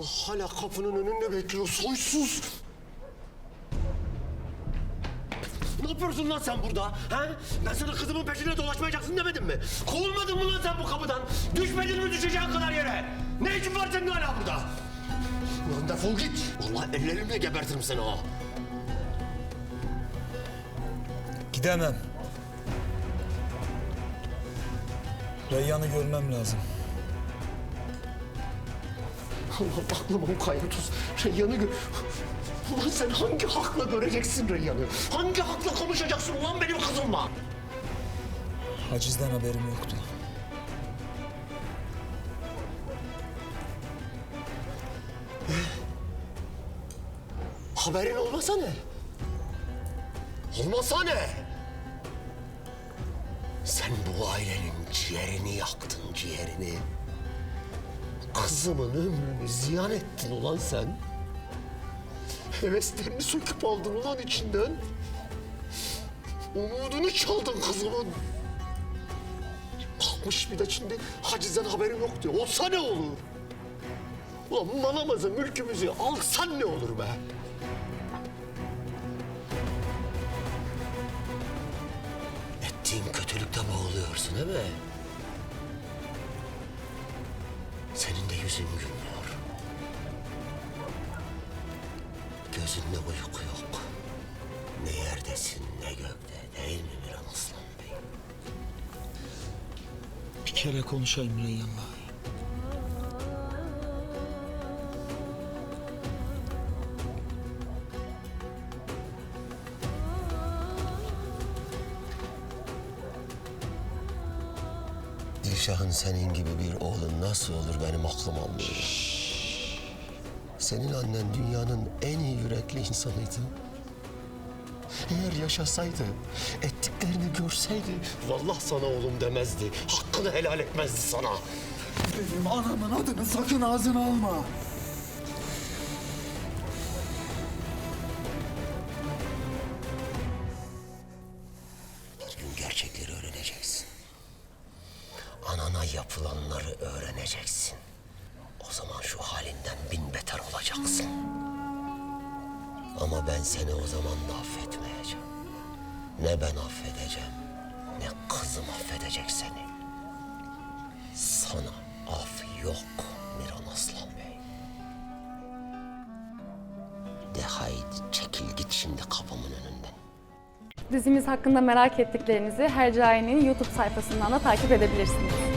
Ulan hala kapının önünde bekliyor soysuz. Ne yapıyorsun lan sen burada? Ha? Ben sana kızımın peşine dolaşmayacaksın demedim mi? Kovulmadın mı lan sen bu kapıdan? Düşmedin mi düşeceğin kadar yere? Ne işin var senin hala burada? Ulan defol git. Vallahi ellerimle gebertirim seni ha. Gidemem. Reyyan'ı görmem lazım. Allah aklıma mukayyet olsun. Reyyan'ı gör... Ulan sen hangi hakla göreceksin Reyyan'ı? Hangi hakla konuşacaksın ulan benim kızımla? Hacizden haberim yoktu. Haberin olmasa ne? Olmasa ne? Sen bu ailenin ciğerini yaktın, ciğerini. Kızımın ömrünü ziyan ettin ulan sen. Heveslerini söküp aldın ulan içinden. Umudunu çaldın kızımın. Kalkmış bir de şimdi hacizden haberim yok diyor. Olsa ne olur? Ulan malımızı, mülkümüzü alsan ne olur be? Ettiğin kötülükte boğuluyorsun değil mi? Yüzün gülmüyor. Gözünde uyku yok. Ne yerdesin ne gökte değil mi Miran Aslan Bey? Bir kere konuşayım Reyyan'la. Dilşah'ın senin gibi bir oğlun nasıl olur benim aklım almıyor. Senin annen dünyanın en iyi yürekli insanıydı. Eğer yaşasaydı, ettiklerini görseydi... Vallahi sana oğlum demezdi. Hakkını helal etmezdi sana. Benim anamın adını sakın ağzına alma. Bir gün gerçekleri öğreneceksin. Anana yapılanları öğreneceksin. O zaman şu halinden bin beter olacaksın. Ama ben seni o zaman da affetmeyeceğim. Ne ben affedeceğim, ne kızım affedecek seni. Sana af yok Miran Aslan Bey. De haydi çekil git şimdi kapımın önünden. Dizimiz hakkında merak ettiklerinizi Hercai'nin YouTube sayfasından da takip edebilirsiniz.